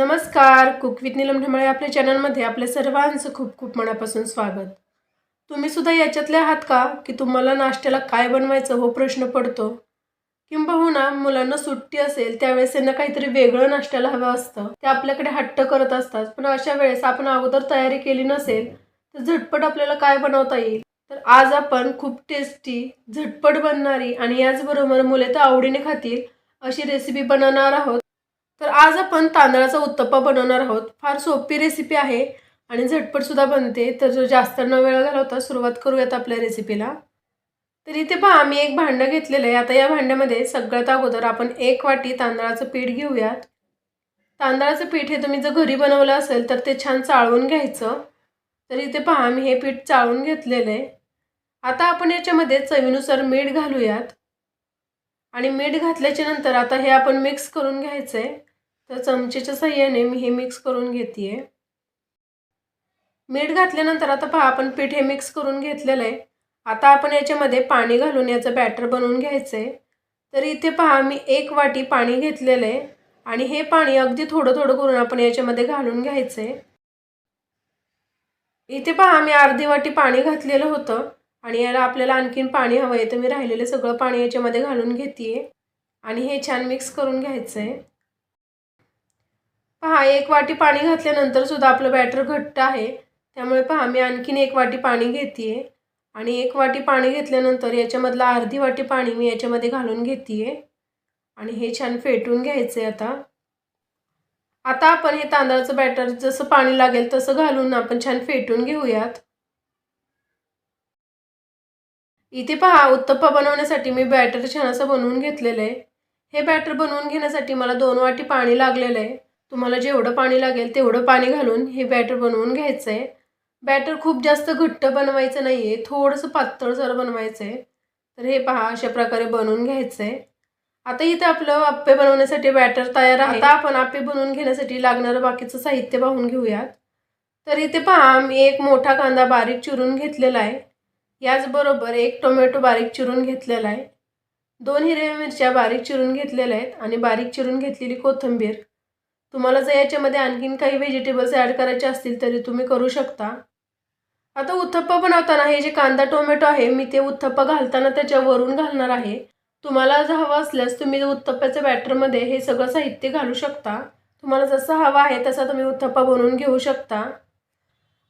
नमस्कार. Cook with Neelam ढमाळे आपल्या चॅनलमध्ये आपल्या सर्वांचं खूप खूप मनापासून स्वागत. तुम्ही सुद्धा याच्यातले आहात का? की तुम्हाला नाश्त्याला काय बनवायचं हो प्रश्न पडतो? किंबहुना मुलांना सुट्टी असेल त्यावेळेस त्यांना काहीतरी वेगळं नाश्त्याला हवं असतं. ते आपल्याकडे हट्ट करत असतात. पण अशा वेळेस आपण अगोदर तयारी केली नसेल तर झटपट आपल्याला काय बनवता येईल? तर आज आपण खूप टेस्टी झटपट बनणारी आणि याचबरोबर मुले तर आवडीने खातील अशी रेसिपी बनवणार आहोत. तर आज आपण तांदळाचा उत्तप्पा बनवणार आहोत. फार सोपी रेसिपी आहे आणि झटपट सुद्धा बनते. तर जो जास्त न वेळ घालवता सुरुवात करूयात आपल्या रेसिपीला तर इथे पहा मी एक भांडं घेतलेलं आहे. आता या भांड्यामध्ये सगळ्यात अगोदर आपण एक वाटी तांदळाचं पीठ घेऊयात. तांदळाचं पीठ हे तुम्ही जर घरी बनवलं असेल तर ते छान चाळवून घ्यायचं. तर इथे पहा मी हे पीठ चाळून घेतलेलं आहे. आता आपण याच्यामध्ये चवीनुसार मीठ घालूयात. आणि मीठ घातल्याच्या नंतर आता हे आपण मिक्स करून घ्यायचं आहे तर चमचेच्या साह्याने मी हे मिक्स करून घेते मीठ घातल्यानंतर आता पहा आपण पीठ हे मिक्स करून घेतलेलं आहे. आता आपण याच्यामध्ये पाणी घालून याचं बॅटर बनवून घ्यायचं आहे तर इथे पहा मी एक वाटी पाणी घेतलेलं आहे. आणि हे पाणी अगदी थोडं थोडं करून आपण याच्यामध्ये घालून घ्यायचं आहे इथे पहा मी अर्धी वाटी पाणी घातलेलं होतं. आणि याला आपल्याला आणखीन पाणी हवं आहे तर मी राहिलेलं सगळं पाणी याच्यामध्ये घालून घेते आणि हे छान मिक्स करून घ्यायचं आहे पहा एक वाटी पाणी घातल्यानंतर सुद्धा आपलं बॅटर घट्ट आहे. त्यामुळे पहा मी आणखीन एक वाटी पाणी घेते आणि एक वाटी पाणी घेतल्यानंतर याच्यामधलं अर्धी वाटी पाणी मी याच्यामध्ये घालून घेते आणि हे छान फेटून घ्यायचं आहे आता. आता आपण हे तांदळाचं बॅटर जसं पाणी लागेल तसं घालून आपण छान फेटून घेऊयात. इथे पहा उत्तप्पा बनवण्यासाठी मी बॅटर छान असं बनवून घेतलेलं आहे. हे बॅटर बनवून घेण्यासाठी मला दोन वाटी पाणी लागलेलं आहे. तुम्हाला जेवढं पाणी लागेल तेवढं पाणी घालून हे बॅटर बनवून घ्यायचं आहे बॅटर खूप जास्त घट्ट बनवायचं नाही आहे थोडंसं पातळसर बनवायचं आहे तर हे पहा अशा प्रकारे बनवून घ्यायचं आहे आता इथे आपलं आप्पे बनवण्यासाठी बॅटर तयार आहे. आता आपण आप्पे बनवून घेण्यासाठी लागणारं बाकीचं साहित्य पाहून घेऊयात. तर इथे पहा मी एक मोठा कांदा बारीक चिरून घेतलेला आहे. याचबरोबर एक टोमॅटो बारीक चिरून घेतलेला आहे. दोन हिरव्या मिरच्या बारीक चिरून घेतलेल्या आहेत आणि बारीक चिरून घेतलेली कोथिंबीर. तुम्हाला जर याच्यामध्ये आणखीन काही व्हेजिटेबल्स ॲड करायचे असतील तरी तुम्ही करू शकता. आता उत्थप्पा बनवताना हे जे कांदा टोमॅटो आहे मी ते उत्थप्पा घालताना त्याच्यावरून घालणार आहे. तुम्हाला जर हवं असल्यास तुम्ही उत्थप्प्याच्या बॅटरमध्ये हे सगळं साहित्य घालू शकता. तुम्हाला जसं हवं आहे तसा तुम्ही उत्थप्पा बनवून घेऊ शकता.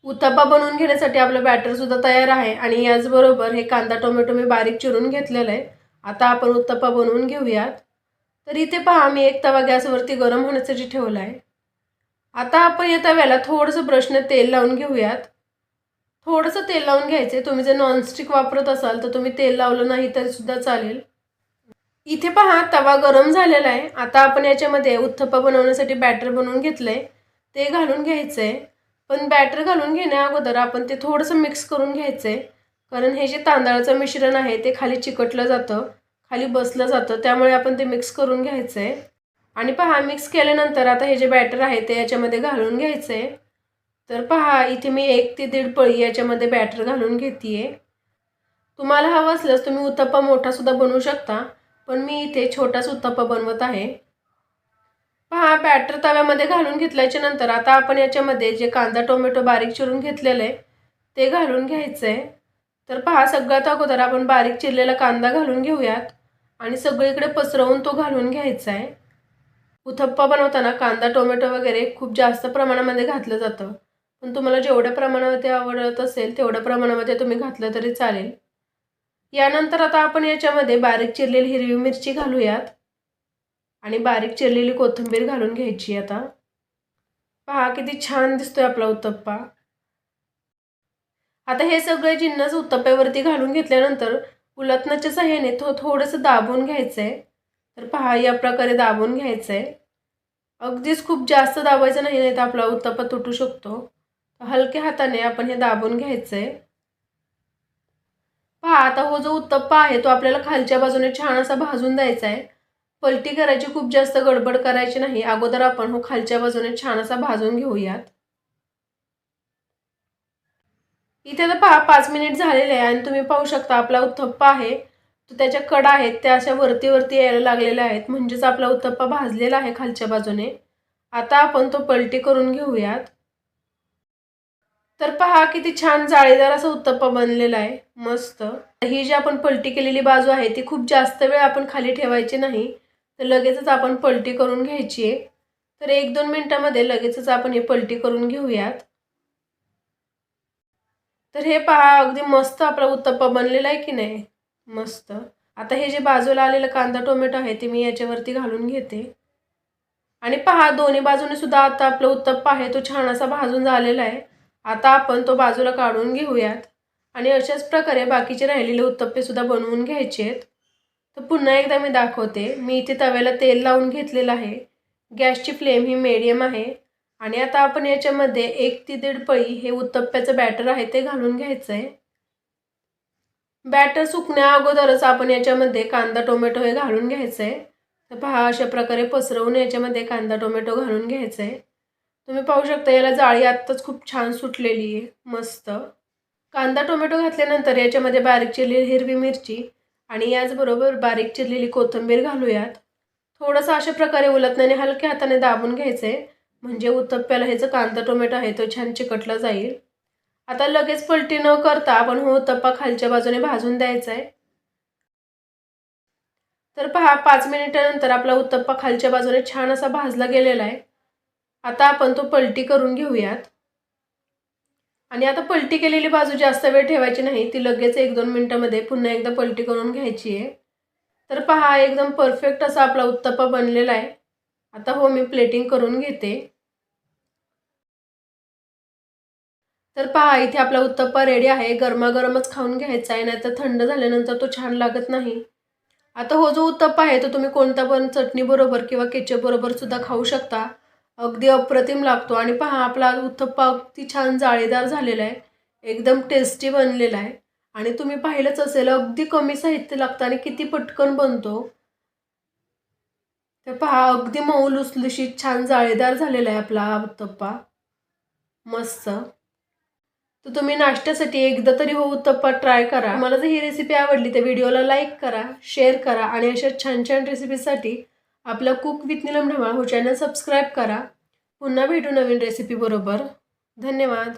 उत्तप्पा बनवून घेण्यासाठी आपलं बॅटरसुद्धा तयार आहे आणि याचबरोबर हे कांदा टोमॅटो मी बारीक चिरून घेतलेलं आहे. आता आपण उत्तप्पा बनवून घेऊयात. तर इथे पहा मी एक तवा गॅसवरती गरम होण्यासाठी ठेवला आहे आता आपण या तव्याला थोडंसं ब्रशने तेल लावून घेऊयात. थोडंसं तेल लावून घ्यायचे. तुम्ही जर नॉनस्टिक वापरत असाल तर तुम्ही तेल लावलं नाही तरी सुद्धा चालेल. इथे पहा तवा गरम झालेला आहे. आता आपण याच्यामध्ये उत्थप्पा बनवण्यासाठी बॅटर बनवून घेतलं आहे ते घालून घ्यायचं आहे पण बॅटर घालून घेण्या अगोदर आपण ते थोडंसं मिक्स करून घ्यायचं आहे कारण हे जे तांदळाचं मिश्रण आहे ते खाली चिकटलं जातं. खाली बसलं जातं. त्यामुळे आपण ते मिक्स करून घ्यायचं आहे आणि पहा मिक्स केल्यानंतर आता हे जे बॅटर आहे ते याच्यामध्ये घालून घ्यायचं आहे तर पहा इथे मी एक ते दीड पळी याच्यामध्ये बॅटर घालून घेते आहे तुम्हाला हवं असल्यास तुम्ही उत्तप्पा मोठासुद्धा बनवू शकता पण मी इथे छोटाच उत्तप्पा बनवत आहे. पहा बॅटर तव्यामध्ये घालून घेतल्याच्या नंतर आता आपण याच्यामध्ये जे कांदा टोमॅटो बारीक चिरून घेतलेलं आहे ते घालून घ्यायचं आहे तर पहा सगळ्यात अगोदर आपण बारीक चिरलेला कांदा घालून घेऊयात. आणि सगळीकडे पसरवून तो घालून घ्यायचा आहे उथप्पा बनवताना कांदा टोमॅटो वगैरे खूप जास्त प्रमाणामध्ये घातलं जातं. पण तुम्हाला जेवढ्या प्रमाणामध्ये आवडत असेल तेवढ्या प्रमाणामध्ये तुम्ही घातलं तरी चालेल. यानंतर आता आपण याच्यामध्ये बारीक चिरलेली हिरवी मिरची घालूयात. आणि बारीक चिरलेली कोथिंबीर घालून घ्यायची आता. पहा किती छान दिसतोय आपला उत्तप्पा आता हे सगळे जिन्नस उत्तप्प्यावरती घालून घेतल्यानंतर उलटण्याच्या सहाय्याने थो थोडंसं दाबून घ्यायचं आहे तर पहा या प्रकारे दाबून घ्यायचं आहे अगदीच खूप जास्त दाबायचं नाही नाही तर आपला उत्तप्पा तुटू शकतो. हलक्या हाताने आपण हे दाबून घ्यायचं आहे पहा आता हो जो उत्तप्पा आहे तो आपल्याला खालच्या बाजूने छान असा भाजून द्यायचा आहे पलटी करायची खूप जास्त गडबड करायची नाही. अगोदर आपण हो खालच्या बाजूने छान असा भाजून घेऊयात. इथे तर पहा पाच मिनिट झालेले आहे आणि तुम्ही पाहू शकता आपला उत्थप्पा आहे. तो त्याच्या कडा आहेत त्या अशा वरती वरती यायला लागलेल्या आहेत. म्हणजेच आपला उत्तप्पा भाजलेला आहे खालच्या बाजूने. आता आपण तो पलटी करून घेऊयात. तर पहा किती छान जाळीदार असा उत्तप्पा बनलेला आहे. मस्त. ही जी आपण पलटी केलेली बाजू आहे ती खूप जास्त वेळ आपण खाली ठेवायची नाही. तर लगेचच आपण पलटी करून घ्यायची आहे. तर एक दोन मिनटामध्ये लगेचच आपण हे पलटी करून घेऊयात. तर हे पहा अगदी मस्त आपला उत्तप्पा बनलेला आहे की नाही? मस्त. आता हे जे बाजूला आलेलं कांदा टोमॅटो आहे ते मी याच्यावरती घालून घेते. आणि पहा दोन्ही बाजूने सुद्धा आता आपला उत्तप्पा आहे तो छान असा भाजून झालेला आहे. आता आपण तो बाजूला काढून घेऊयात. आणि अशाच प्रकारे बाकीचे राहिलेले उत्तप्पेसुद्धा बनवून घ्यायचे आहेत. तर पुन्हा एकदा मी दाखवते. मी इथे तव्याला तेल लावून घेतलेलं आहे. गॅसची फ्लेम ही मीडियम आहे. आणि आता आपण याच्यामध्ये एक ती दीड पळी हे उत्तप्प्याचं बॅटर आहे ते घालून घ्यायचं आहे बॅटर सुकण्या अगोदरच आपण याच्यामध्ये कांदा टोमॅटो हे घालून घ्यायचं आहे तर पहा अशा प्रकारे पसरवून याच्यामध्ये कांदा टोमॅटो घालून घ्यायचं आहे तुम्ही पाहू शकता याला जाळी आत्ताच खूप छान सुटलेली आहे मस्त. कांदा टोमॅटो घातल्यानंतर याच्यामध्ये बारीक चिरलेली हिरवी मिरची आणि याचबरोबर बारीक चिरलेली कोथिंबीर घालूयात. थोडंसं अशा प्रकारे उलटण्याने हलक्या हाताने दाबून घ्यायचं आहे म्हणजे उत्तप्प्याला ह्याचं कांदा टोमॅटो आहे तो छान चिकटला जाईल. आता लगेच पलटी न करता आपण हो उत्तप्पा खालच्या बाजूने भाजून द्यायचा आहे. तर पहा पाच मिनिटानंतर आपला उत्तप्पा खालच्या बाजूने छान असा भाजला गेलेला आहे. आता आपण तो पलटी करून घेऊयात. आणि आता पलटी केलेली बाजू जास्त वेळ ठेवायची नाही ती लगेच एक दोन मिनटामध्ये पुन्हा एकदा पलटी करून घ्यायची आहे. तर पहा एकदम परफेक्ट असा आपला उत्तप्पा बनलेला आहे. आता हो मी प्लेटिंग करून घेते. तर पहा इथे आपला उत्तप्पा रेडी आहे. गरमागरमच खाऊन घ्यायचा आहे नाहीतर थंड झाल्यानंतर तो छान लागत नाही. आता हो जो उत्तप्पा आहे तो तुम्ही कोणत्या पण चटणीबरोबर किंवा केचपबरोबर सुद्धा खाऊ शकता. अगदी अप्रतिम लागतो. आणि पहा आपला उत्तप्पा अगदी छान जाळीदार झालेला आहे. एकदम टेस्टी बनलेला आहे. आणि तुम्ही पाहिलंच असेल अगदी कमी साहित्य लागतं आणि किती पटकन बनतो. तर पहा अगदी मऊ लुसलुशीत छान जाळीदार झालेला आहे आपला उत्तप्पा. मस्त. तर तुम्ही नाश्त्यासाठी एकदा तरी हो उत्तप्पा ट्राय करा. मला जर ही रेसिपी आवडली तर व्हिडिओला लाईक करा शेअर करा आणि अशा छान छान रेसिपीसाठी आपला कुक विथ निलम ढमाळ हो चॅनल सबस्क्राईब करा. पुन्हा भेटू नवीन रेसिपी बरोबर. धन्यवाद.